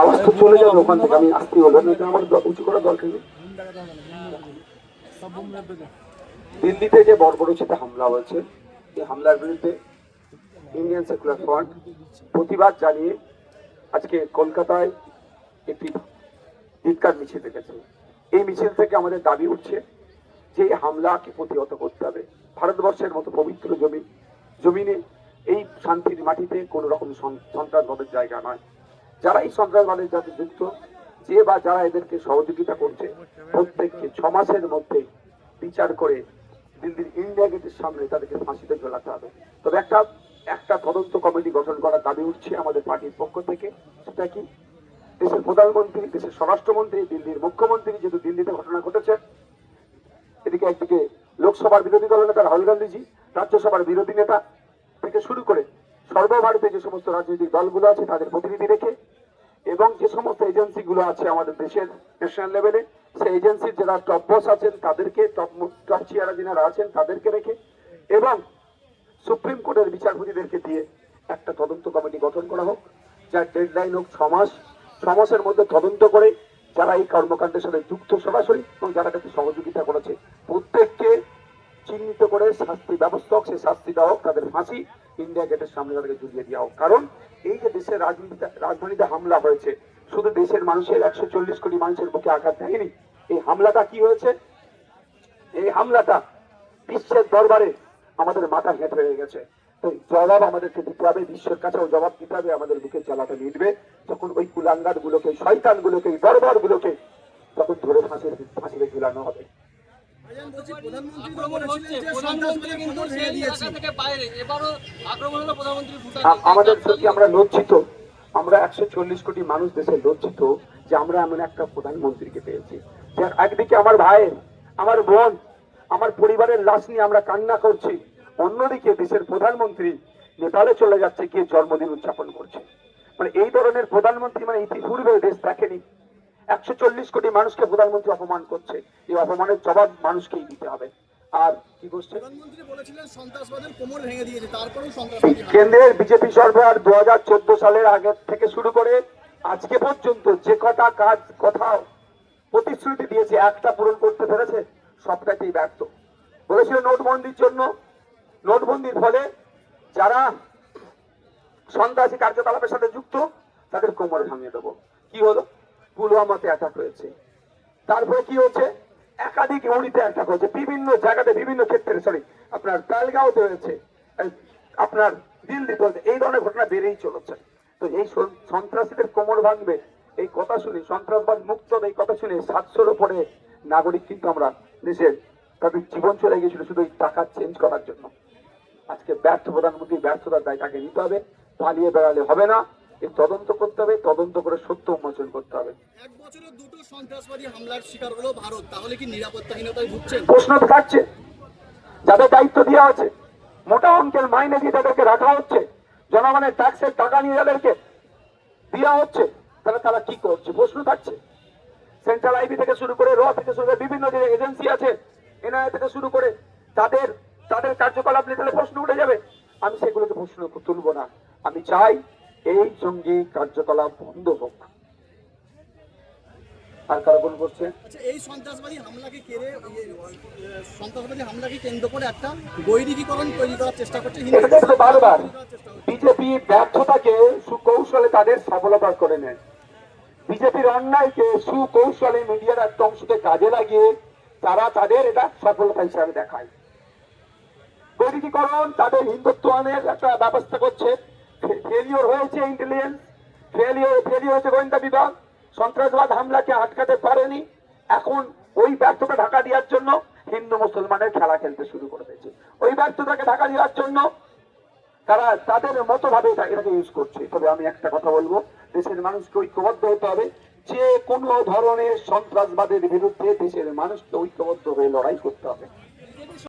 আওয়াজ তো চলে যাবে ওখান থেকে, আমি আসতে বলব এটা আমার উঁচু করার দরকার নেই। দিল্লিতে যে বর্বরচিত হামলা হয়েছে, এই হামলার বিরুদ্ধে ইন্ডিয়ান সেকুলার ফ্রন্ট প্রতিবাদ জানিয়ে আজকে কলকাতায় একটি ধিৎকার মিছিল রেখেছে। এই মিছিল থেকে আমাদের দাবি উঠছে যে হামলাকে প্রতিহত করতে হবে। ভারতবর্ষের মতো পবিত্র জমি জমিনে এই শান্তির মাটিতে কোনো রকম সন্ত্রাসবাদের জায়গা নয়। যারা এই সন্ত্রাসবাদের সাথে যুক্ত, যে বা যারা এদেরকে সহযোগিতা করছে, প্রত্যেককে ছ মাসের মধ্যে বিচার করে দিল্লির ইন্ডিয়া গেটের সামনে তাদেরকে ফাঁসিতে ঝোলাতে হবে। তবে একটা একটা তদন্ত কমিটি গঠন করার দাবি উঠছে আমাদের পার্টির পক্ষ থেকে। সেটা কি? দেশের প্রধানমন্ত্রী, দেশের স্বরাষ্ট্রমন্ত্রী, দিল্লির মুখ্যমন্ত্রী যেহেতু দিল্লিতে ঘটনা ঘটেছে, এদিকে একদিকে লোকসভার বিরোধী দল নেতা রাহুল গান্ধীজি, রাজ্যসভার বিরোধী নেতা থেকে শুরু করে সর্বভারতীয় যে সমস্ত রাজনৈতিক দলগুলো আছে, তাদের প্রতিনিধি রেখে এবং যে সমস্ত এজেন্সিগুলো আছে আমাদের দেশের ন্যাশনাল লেভেলে সেই এজেন্সির যারা টপ বস আছেন, তাদেরকে টপ টপ চেয়ারা যারা আছেন, তাদেরকে রেখে এবং সুপ্রিম কোর্টের বিচারপতিদেরকে দিয়ে একটা তদন্ত কমিটি গঠন করা হোক, যার ডেডলাইন হোক ছ মাস, ছ মাসের মধ্যে তদন্ত করে যারা এই কর্মকাণ্ডের সাথে যুক্ত সরাসরি এবং যারা তাকে সহযোগিতা করেছে, প্রত্যেককে চিহ্নিত করে শাস্তি ব্যবস্থা হোক, সেই শাস্তি দেওয়া হোক, তাদের ফাঁসি ইন্ডিয়া গেটের সামনে তাদেরকে ঝুলিয়ে দেওয়া হোক। কারণ এই যে দেশের রাজনীতিতে রাজধানীতে হামলা হয়েছে, শুধু দেশের মানুষের একশো চল্লিশ কোটি মানুষের বুকে আঘাত দেয়নি। এই হামলাটা কি হয়েছে? এই হামলাটা বিশ্বের দরবারে আমাদের মাথা হেঁট হয়ে গেছে। তো জবাব আমাদেরকে দিতে হবে, বিশ্বের কাছেও জবাব দিতে হবে, আমাদের বুকে জ্বালাটা মিটবে যখন ওই কুলাঙ্গার গুলোকে শয়তান গুলোকে দরবার গুলোকে তখন ধরে ফাঁসির ফাঁসিতে ঝুলানো হবে। আমাদের সত্যি আমরা লজ্জিত। আমরা একশো চল্লিশ কোটি মানুষ দেশে লজ্জিত যে আমরা এমন একটা প্রধানমন্ত্রীকে পেয়েছি। যে একদিকে আমার ভাইয়ের আমার বোন আমার পরিবারের লাশ নিয়ে আমরা কান্না করছি। অন্যদিকে দেশের প্রধানমন্ত্রী নেপালে চলে যাচ্ছে গিয়ে জন্মদিন উদযাপন করছে। মানে এই ধরনের প্রধানমন্ত্রী মানে ইতিপূর্বে দেশ দেখেনি। একশো চল্লিশ কোটি মানুষকে প্রধানমন্ত্রী অপমান করছে। এই অপমানের জবাব মানুষকেই দিতে হবে। আর কি করছে। কেন্দ্রের বিজেপি সরকার দু হাজার চোদ্দ সালের আগে থেকে শুরু করে আজকে পর্যন্ত যে কটা কাজ কথা প্রতিশ্রুতি দিয়েছে একটা পূরণ করতে পেরেছে সবটাতেই ব্যর্থ। বলেছিল নোটবন্দির জন্য। নোটবন্দির ফলে যারা সন্ত্রাসী কার্যকলাপের সাথে যুক্ত তাদের কোমর ভাঙিয়ে দেবো। কি হলো? পুলওয়ামাতে অ্যাটাক হয়েছে। তারপরে কি হচ্ছে? একাধিক ইউনিটে অ্যাটাক হয়েছে। বিভিন্ন জায়গাতে, বিভিন্ন ক্ষেত্রে সরি আপনার তালগাঁওতে হয়েছে। আপনার দিল্লিতে হয়েছে। এই ধরনের ঘটনা বেড়েই চলেছে। তো এই সন্ত্রাসীদের কোমর ভাঙবে। এই কথা শুনে, সন্ত্রাসবাদ মুক্ত এই কথা শুনে সাতশোর উপরে নাগরিক কিন্তু আমরা দেশের তাদের জীবন চলে গিয়েছিল শুধু এই টাকা চেঞ্জ করার জন্য। আজকে ব্যর্থ প্রধানমন্ত্রী ব্যর্থতার দায় তাকে নিতে হবে। পালিয়ে বেড়ালে হবে না। এই তদন্ত করতে হবে তদন্ত করে সত্য উন্মোচন করতে হবে। এক বছরে দুটো সন্ত্রাসবাদী হামলার শিকার হলো ভারত। তাহলে কি নিরাপত্তাহীনতায় ভুগছেন? প্রশ্ন তো থাকছে। যাদের দায়িত্ব দেওয়া আছে মোটা অঙ্কের মাইনে দিয়ে তাদেরকে রাখা হচ্ছে জনগণের ট্যাক্সের টাকা নিয়ে তাদেরকে দেওয়া হচ্ছে তাহলে তারা কি করছে? প্রশ্ন থাকছে। সেন্ট্রাল আইবি থেকে শুরু করে র থেকে শুরু করে বিভিন্ন যে এজেন্সি আছে এনআই থেকে শুরু করে তাদের তাদের কার্যকলাপ নিয়ে তাহলে প্রশ্ন উঠে যাবে। আমি সেগুলোকে প্রশ্ন তুলবো না। আমি চাই এই জঙ্গি কার্যকলাপ বন্ধ হোক। আর কারা কোন করছে আচ্ছা এই সন্ত্রাসবাদী হামলাকে কেড়ে সন্ত্রাসবাদী হামলাকে কেন্দ্র করে একটা তৈরি করার চেষ্টা করছে বারবার। বিজেপি ব্যর্থতাকে সুকৌশলে তাদের সফলতা করে নেয়। বিজেপির অন্যায়কে সুকৌশলে মিডিয়ার একটা অংশকে কাজে লাগিয়ে তারা তাদের এটা সফলতা হিসাবে দেখায়। বৈদিকীকরণ তাদের হিন্দুত্বায়নের একটা ব্যবস্থা করছে। হয়েছে ইন্টেলিজেন্স ফেলিওর হয়েছে গোয়েন্দা বিভাগ। সন্ত্রাসবাদ হামলাকে আটকাতে পারেনি। এখন ওই ব্যর্থতা ঢাকা দেওয়ার জন্য হিন্দু, মুসলমানের খেলা খেলতে শুরু করে দিয়েছে। ওই ব্যর্থতাকে ঢাকা দেওয়ার জন্য তারা তাদের মতো ভাবে এটাকে ইউজ করছে। তবে আমি একটা কথা বলব। দেশের মানুষকে ঐক্যবদ্ধ হতে হবে। যে কোনো ধরনের সন্ত্রাসবাদের বিরুদ্ধে দেশের মানুষকে ঐক্যবদ্ধ হয়ে লড়াই করতে হবে।